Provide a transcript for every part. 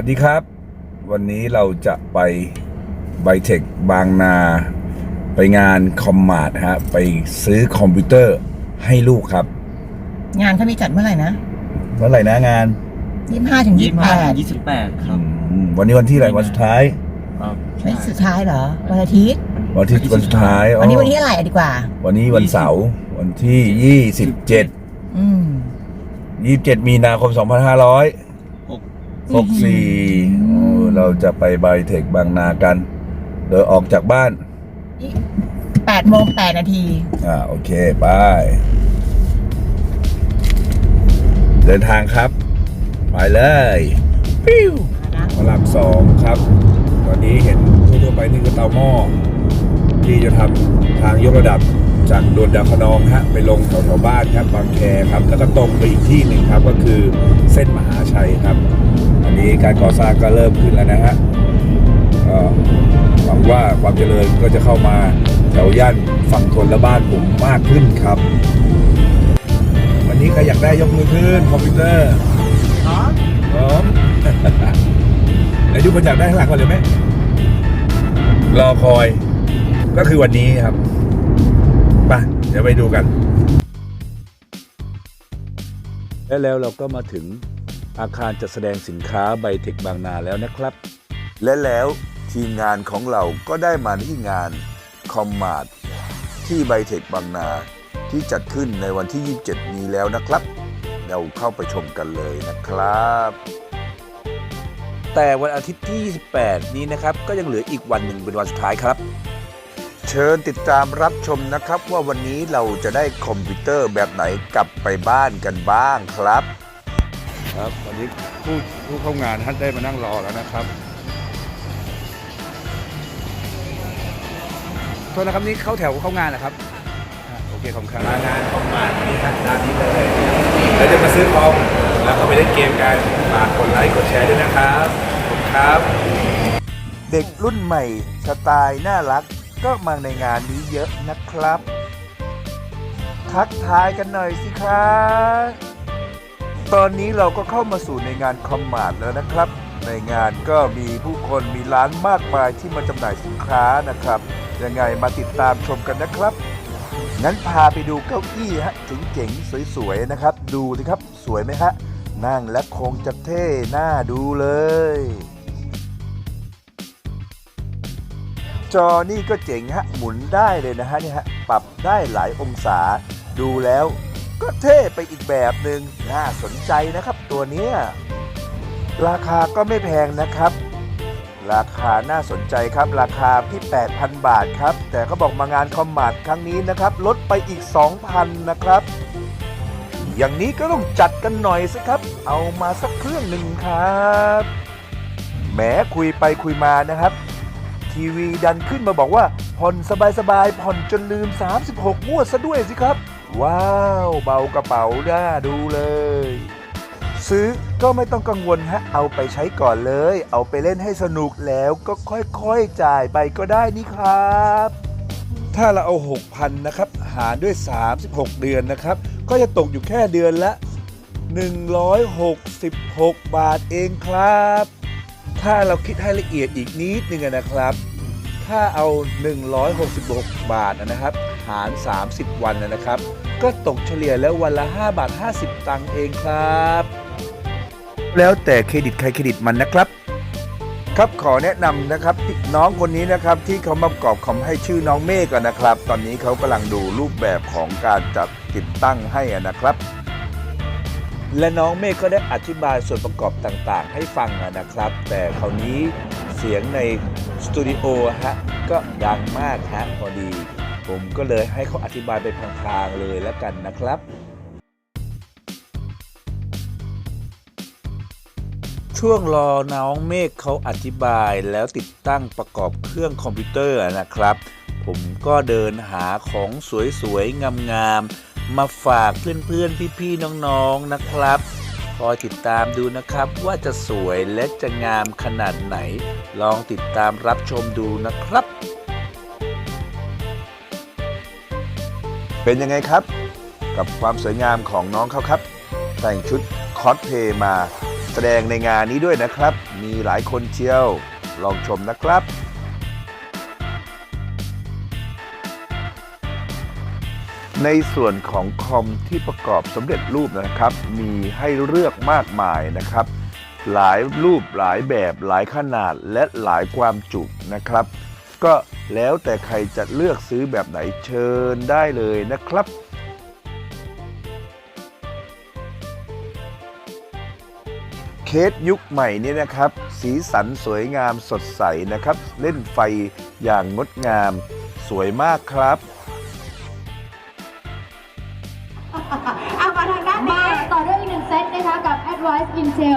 วัสดีครับ วันนี้เราจะไปไบเทคบางนา ไปงานคอมมาดฮะ ไปซื้อคอมพิวเตอร์ให้ลูกครับ งานเขามีจัดเมื่อไหร่นะเมื่อไหร่นะงานยี่ห้าถึงยี่ยี่สิบแปห้าดยี่สิบแปดครับ อืมวันนี้วันที่อะไรวันสุดท้ายครับไม่สุดท้ายเหรอวันอาทิตย์วันที่วันสุดท้ายอ๋อวันนี้วันที่อะไรอะดีกว่า วันนี้วันเสาร์วันที่ยี่สิบเจ็ดอืม ยี่สิบเจ็ดมีนาคมสองพันห้าร้อย หกหกสี่เราจะไปไบเทคบางนากัน โดยออกจากบ้านแปดโมงแปดนาที อ่า โอเค ไป เดินทางครับ ไปเลยปิ้วพระรามสองครับ ตอนนี้เห็นทั่วๆไปนี่คือเตาหม้อที่จะทำทางยกระดับจากโดนดาวคะนองฮะไปลงแถวๆบ้านครับบางแคครับ แล้วก็ตรงไปอีกที่หนึ่งครับก็คือเส้นมหาชัยครับ อันนี้การก่อสร้างก็เริ่มขึ้นแล้วนะฮะหวังว่าความเจริญก็จะเข้ามาแถวย่านฝั่งทนและบ้านผมมากขึ้นครับ วันนี้ใครอยากได้ยกมือขึ้นคอมพิวเตอร์พร้อมไหนดูคนอยากได้ข้างหลังก่อนเลยไหมรอคอย ก็คือวันนี้ครับไปเดี๋ยวไปดูกัน และแล้วเราก็มาถึง อาคารจัดแสดงสินค้าไบเทคบางนาแล้วนะครับ และแล้วทีมงานของเราก็ได้มาที่งานคอมมาดที่ไบเทคบางนาที่จัดขึ้นในวันที่ 27 นี้แล้วนะครับ เราเข้าไปชมกันเลยนะครับ แต่วันอาทิตย์ที่ 28 นี้นะครับ ก็ยังเหลืออีกวันหนึ่งเป็นวันสุดท้ายครับ เชิญติดตามรับชมนะครับ ว่าวันนี้เราจะได้คอมพิวเตอร์แบบไหนกลับไปบ้านกันบ้างครับ ครับวันนี้ผู้ผู้เข้างานท่านได้มานั่งรอแล้วนะครับโทษนะครับนี่เข้าแถวเข้างานนะครับอะโอเคขอบคุณครับงานของมานี่ครับด้านนี้เลย แล้วจะมาซื้อคอมแล้วก็ไปเล่นเกมกันฝากกดไลค์กดแชร์ด้วยนะครับขอบคุณครับ เด็กรุ่นใหม่สไตล์น่ารักก็มาในงานนี้เยอะนะครับ ทักทายกันหน่อยสิครับ ตอนนี้เราก็เข้ามาสู่ในงานคอมมาร์ทแล้วนะครับ ในงานก็มีผู้คนมีร้านมากมายที่มาจำหน่ายสินค้านะครับ ยังไงมาติดตามชมกันนะครับ งั้นพาไปดูเก้าอี้ฮะเจ๋งๆสวยๆนะครับ ดูสิครับสวยไหมฮะนั่งและคงจะเท่น่าดูเลย จอนี่ก็เจ๋งฮะหมุนได้เลยนะฮะนี่ฮะปรับได้หลายองศาดูแล้ว ก็เท่ไปอีกแบบหนึ่งน่าสนใจนะครับตัวเนี้ยราคาก็ไม่แพงนะครับ ราคาน่าสนใจครับ ราคาที่ 8,000 บาทครับ แต่เขาบอกมางานคอมมาร์ทครั้งนี้นะครับ ลดไปอีก 2,000 นะครับ อย่างนี้ก็ต้องจัดกันหน่อยสิครับ เอามาสักเครื่องหนึ่งครับแหมคุยไปคุยมานะครับ ทีวีดันขึ้นมาบอกว่าผ่อนสบายๆผ่อนจนลืม 36งวดซะด้วยสิครับ ว้าว เบากระเป๋าน่าดูเลย ซื้อก็ไม่ต้องกังวลฮะ เอาไปใช้ก่อนเลย เอาไปเล่นให้สนุกแล้วก็ค่อยๆจ่ายไปก็ได้นี่ครับ ถ้าเราเอา 6,000 นะครับ หารด้วย 36 เดือนนะครับ ก็จะตกอยู่แค่เดือนละ 166 บาทเองครับ ถ้าเราคิดให้ละเอียดอีกนิดนึงนะครับ ถ้าเอา 166 บาทนะครับาร 30 วันนะครับ ก็ตกเฉลี่ยแล้ววันละ 5 บาท 50 ตังค์เองครับ แล้วแต่เครดิตใครเครดิตมันนะครับ ครับขอแนะนำนะครับน้องคนนี้นะครับที่เขามาประกอบคอมให้ชื่อน้องเมฆกันนะครับ ตอนนี้เขากำลังดูรูปแบบของการจัดติดตั้งให้อะนะครับและน้องเมฆก็ได้อธิบายส่วนประกอบต่างๆ ให้ฟังอะนะครับ แต่คราวนี้เสียงในสตูดิโอฮะก็ดังมากฮะพอดี ผมก็เลยให้เขาอธิบายไปพลางๆเลยแล้วกันนะครับ ช่วงรอน้องเมฆเขาอธิบายแล้วติดตั้งประกอบเครื่องคอมพิวเตอร์นะครับ ผมก็เดินหาของสวยๆ งามๆ มาฝากเพื่อนๆ พี่ๆ น้องๆ นะครับคอยติดตามดูนะครับว่าจะสวยและจะงามขนาดไหน ลองติดตามรับชมดูนะครับ เป็นยังไงครับ กับความสวยงามของน้องเขาครับ แต่งชุดคอสเพลย์มาแสดงในงานนี้ด้วยนะครับ มีหลายคนเชียวลองชมนะครับในส่วนของคอมที่ประกอบสำเร็จรูปนะครับ มีให้เลือกมากมายนะครับ หลายรูปหลายแบบหลายขนาดและหลายความจุนะครับ ก็แล้วแต่ใครจะเลือกซื้อแบบไหนเชิญได้เลยนะครับเคสยุคใหม่นี้นะครับ สีสันสวยงามสดใสนะครับ เล่นไฟอย่างงดงาม สวยมากครับ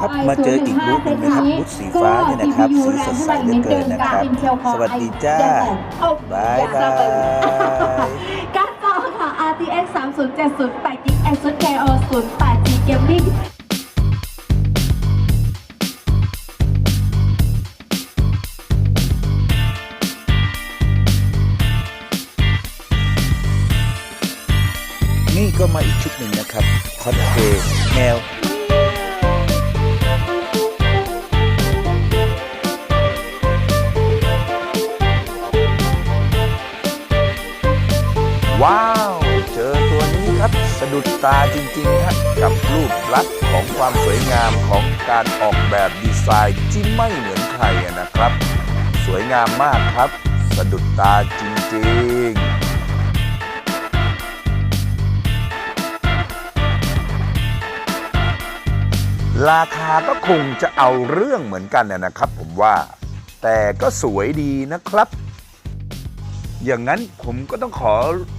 ครับ i มาเจออีกบูธหนึ่งนะครับบูธสีฟ้าเนี่ยนะครับก็สีสดใสเหลือเกินนะครับ Intel Core สวัสดีจ้า i7 เอาบายอย่บายการ์ดจอค่ะ RTX 3070 8 g b ASUS KO 08 G Gaming นี่ก็มาอีกชุดหนึ่งนะครับ คอนเพย์แนวว้ ดุดตาจริงๆฮะกับรูปลักษณ์ของความสวยงามของการออกแบบดีไซน์ที่ไม่เหมือนใครนะครับ สวยงามมากครับ สะดุดตาจริงๆราคาก็คงจะเอาเรื่องเหมือนกันนะนะครับผมว่า แต่ก็สวยดีนะครับ อย่างนั้นผมก็ต้องขอ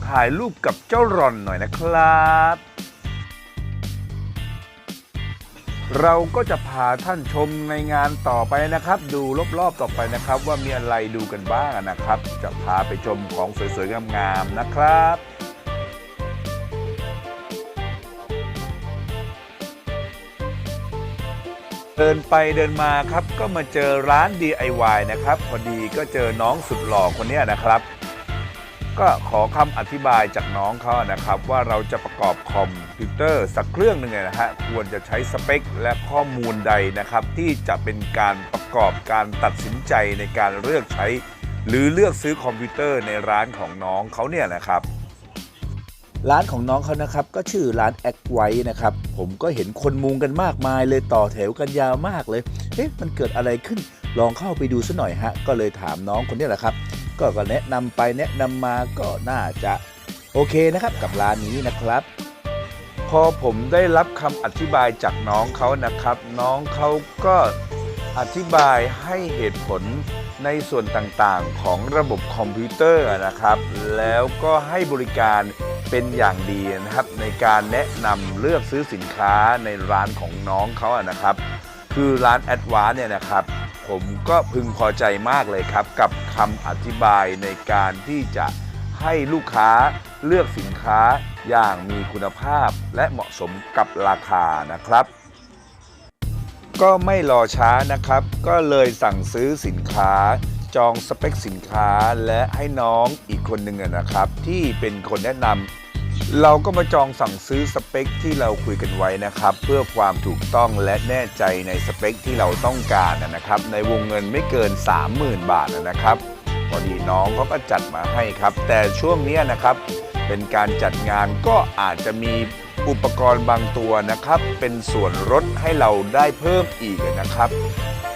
ถ่ายรูปกับเจ้ารอนหน่อยนะครับ เราก็จะพาท่านชมในงานต่อไปนะครับ ดูรอบๆต่อไปนะครับ ว่ามีอะไรดูกันบ้างนะครับ จะพาไปชมของสวยๆงามๆนะครับเดินไปเดินมาครับก็มาเจอร้าน DIY นะครับ พอดีก็เจอน้องสุดหล่อคนนี้นะครับ ก็ขอคำอธิบายจากน้องเขานะครับ ว่าเราจะประกอบคอมพิวเตอร์สักเครื่องหนึ่งเนี่ยนะฮะควรจะใช้สเปค และข้อมูลใดนะครับ ที่จะเป็นการประกอบการตัดสินใจในการเลือกใช้ หรือเลือกซื้อคอมพิวเตอร์ในร้านของน้องเขาเนี่ยนะครับ ร้านของน้องเขานะครับก็ชื่อร้านแอคไว้นะครับ ผมก็เห็นคนมุงกันมากมายเลยต่อแถวกันยาวมากเลยเอ๊ะมันเกิดอะไรขึ้นลองเข้าไปดูซะหน่อยฮะก็เลยถามน้องคนนี้แหละครับ ก็ก็แนะนำไปแนะนำมาก็น่าจะโอเคนะครับกับร้านนี้นะครับ พอผมได้รับคำอธิบายจากน้องเขานะครับ น้องเขาก็อธิบายให้เหตุผลในส่วนต่างๆ ของระบบคอมพิวเตอร์นะครับ แล้วก็ให้บริการเป็นอย่างดีนะครับในการแนะนำเลือกซื้อสินค้าในร้านของน้องเขาอะนะครับ คือร้านแอดวานเนี่ยนะครับ ผมก็พึงพอใจมากเลยครับ กับคำอธิบายในการที่จะให้ลูกค้าเลือกสินค้าอย่างมีคุณภาพและเหมาะสมกับราคานะครับ ก็ไม่รอช้านะครับ ก็เลยสั่งซื้อสินค้าจองสเปคสินค้าและให้น้องอีกคนหนึ่งนะครับ ที่เป็นคนแนะนำ เราก็มาจองสั่งซื้อสเปคที่เราคุยกันไว้นะครับ เพื่อความถูกต้องและแน่ใจในสเปคที่เราต้องการนะครับ ในวงเงินไม่เกิน 30,000 บาทนะครับพอดีน้องเขาก็จัดมาให้ครับ แต่ช่วงนี้นะครับ เป็นการจัดงานก็อาจจะมีอุปกรณ์บางตัวนะครับ เป็นส่วนลดให้เราได้เพิ่มอีกนะครับ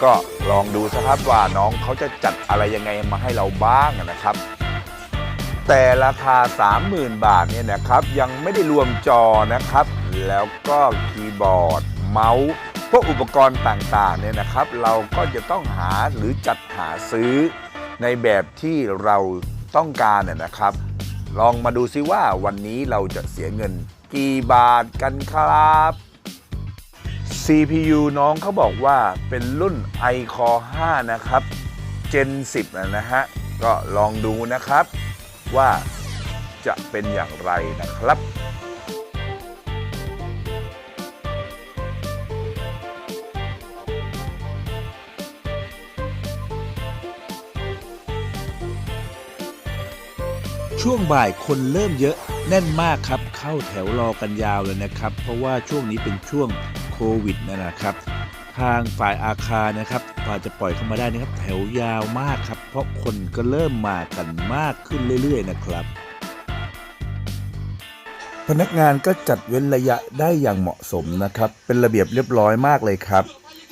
ก็ลองดูสครับว่าน้องเขาจะจัดอะไรยังไงมาให้เราบ้างนะครับ แต่ราคา 30,000 บาทเนี่ยนะครับ ยังไม่ได้รวมจอนะครับ แล้วก็คีย์บอร์ด เมาส์พวกอุปกรณ์ต่างๆเนี่ยนะครับ เราก็จะต้องหาหรือจัดหาซื้อในแบบที่เราต้องการน่ะนะครับ ลองมาดูซิว่าวันนี้เราจะเสียเงินกี่บาทกันครับ CPU น้องเขาบอกว่าเป็นรุ่น iCore 5นะครับ Gen 10นะฮะ ก็ลองดูนะครับ ว่าจะเป็นอย่างไรนะครับช่วงบ่ายคนเริ่มเยอะแน่นมากครับ เข้าแถวรอกันยาวเลยนะครับ เพราะว่าช่วงนี้เป็นช่วงโควิดนะนะครับ ทางฝ่ายอาคารนะครับกว่าจะปล่อยเข้ามาได้นะครับ แถวยาวมากครับ เพราะคนก็เริ่มมากันมากขึ้นเรื่อยๆนะครับ พนักงานก็จัดเว้นระยะได้อย่างเหมาะสมนะครับ เป็นระเบียบเรียบร้อยมากเลยครับ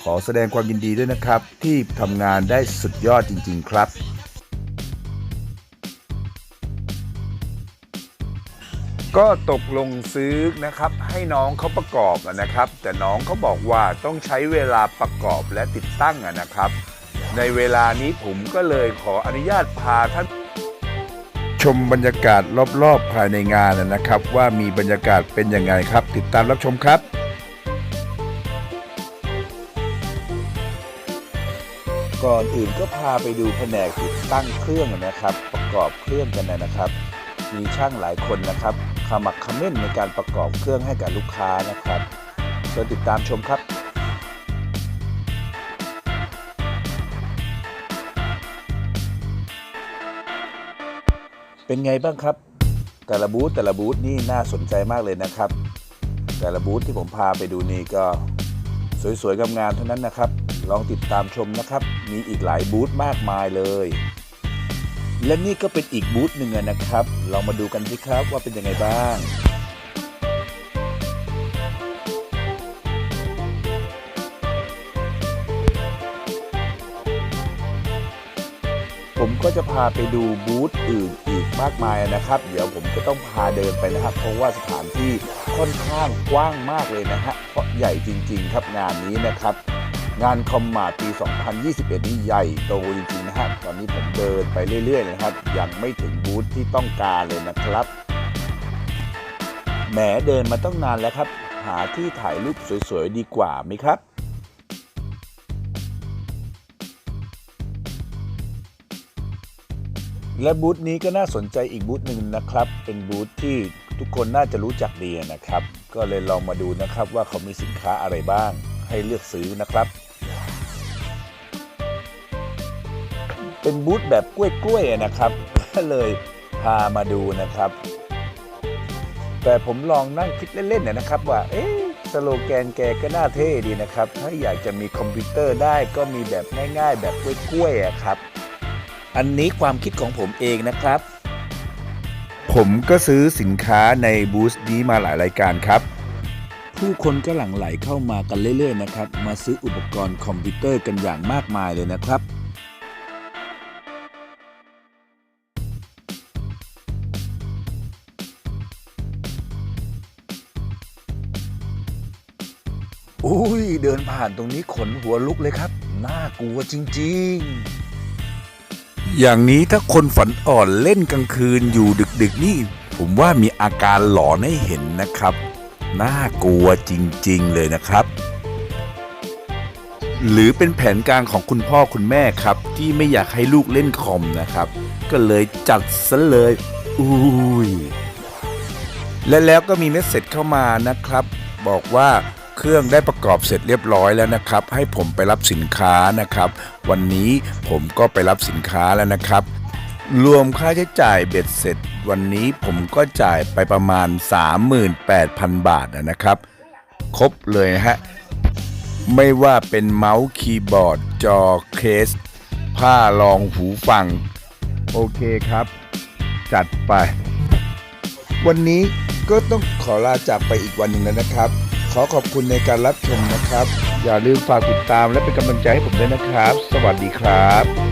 ขอแสดงความยินดีด้วยนะครับ ที่ทำงานได้สุดยอดจริง ๆ ครับ ก็ตกลงซื้อนะครับให้น้องเขาประกอบนะครับ แต่น้องเขาบอกว่าต้องใช้เวลาประกอบและติดตั้งอะนะครับ ในเวลานี้ผมก็เลยขออนุญาตพาท่านชมบรรยากาศรอบๆภายในงานนะครับ ว่ามีบรรยากาศเป็นยังไงครับ ติดตามรับชมครับก่อนอื่นก็พาไปดูแผนกติดตั้งเครื่องนะครับ ประกอบเครื่องกันนะครับ มีช่างหลายคนนะครับ ขมักขม้นในการประกอบเครื่องให้กับลูกค้านะครับเชิญติดตามชมครับเป็นไงบ้างครับ แต่ละบูธแต่ละบูธนี่น่าสนใจมากเลยนะครับ แต่ละบูธที่ผมพาไปดูนี่ก็สวยๆงามๆเท่านั้นนะครับ ลองติดตามชมนะครับ มีอีกหลายบูธมากมายเลย และนี่ก็เป็นอีกบูธหนึ่งนะครับลองมาดูกันสิครับว่าเป็นยังไงบ้างผมก็จะพาไปดูบูธอื่นอีกมากมายนะครับ เดี๋ยวผมจะต้องพาเดินไปนะครับ เพราะว่าสถานที่ค่อนข้างกว้างมากเลยนะฮะเพราะใหญ่จริง ๆ ครับงานนี้นะครับ งานคอมมาปี 2021 นี่ใหญ่โตจริงๆนะฮะ ตอนนี้ผมเดินไปเรื่อยๆนะครับ ยังไม่ถึงบูธที่ต้องการเลยนะครับ แหมเดินมาต้องนานแล้วครับ หาที่ถ่ายรูปสวยๆดีกว่าไหมครับและบูธนี้ก็น่าสนใจอีกบูธหนึ่งนะครับ เป็นบูธที่ทุกคนน่าจะรู้จักดีนะครับ ก็เลยลองมาดูนะครับว่าเขามีสินค้าอะไรบ้างให้เลือกซื้อนะครับ เป็นบูธแบบกล้วยๆอะนะครับ ก็เลยพามาดูนะครับ แต่ผมลองนั่งคิดเล่นๆนะครับ ว่า เอ๊ะสโลแกนแกก็น่าเท่ดีนะครับ ถ้าอยากจะมีคอมพิวเตอร์ได้ก็มีแบบง่ายๆ แบบกล้วยๆอะครับ อันนี้ความคิดของผมเองนะครับ ผมก็ซื้อสินค้าในบูธนี้มาหลายรายการครับ ผู้คนก็หลั่งไหลเข้ามากันเรื่อยๆนะครับ มาซื้ออุปกรณ์คอมพิวเตอร์กันอย่างมากมายเลยนะครับ อุ้ยเดินผ่านตรงนี้ขนหัวลุกเลยครับ น่ากลัวจริงๆ อย่างนี้ถ้าคนฝันอ่อนเล่นกลางคืนอยู่ดึกๆนี่ ผมว่ามีอาการหลอนให้เห็นนะครับ น่ากลัวจริงๆเลยนะครับ หรือเป็นแผนการของคุณพ่อคุณแม่ครับ ที่ไม่อยากให้ลูกเล่นคอมนะครับ ก็เลยจัดซะเลย อุ้ยและแล้วก็มีเมสเซจเข้ามานะครับ บอกว่า เครื่องได้ประกอบเสร็จเรียบร้อยแล้วนะครับ ให้ผมไปรับสินค้านะครับ วันนี้ผมก็ไปรับสินค้าแล้วนะครับ รวมค่าใช้จ่ายเบ็ดเสร็จ วันนี้ผมก็จ่ายไปประมาณ 38,000 บาทนะครับ ครบเลยนะฮะไม่ว่าเป็นเมาส์คีย์บอร์ด จอเคส ผ้ารองหูฟัง โอเคครับ จัดไป วันนี้ก็ต้องขอลาจากไปอีกวันหนึ่งแล้วนะครับ อขอบคุณในการรับชมนะครับ อย่าลืมฝากติดตามและเป็นกำลังใจให้ผมด้วยนะครับ สวัสดีครับ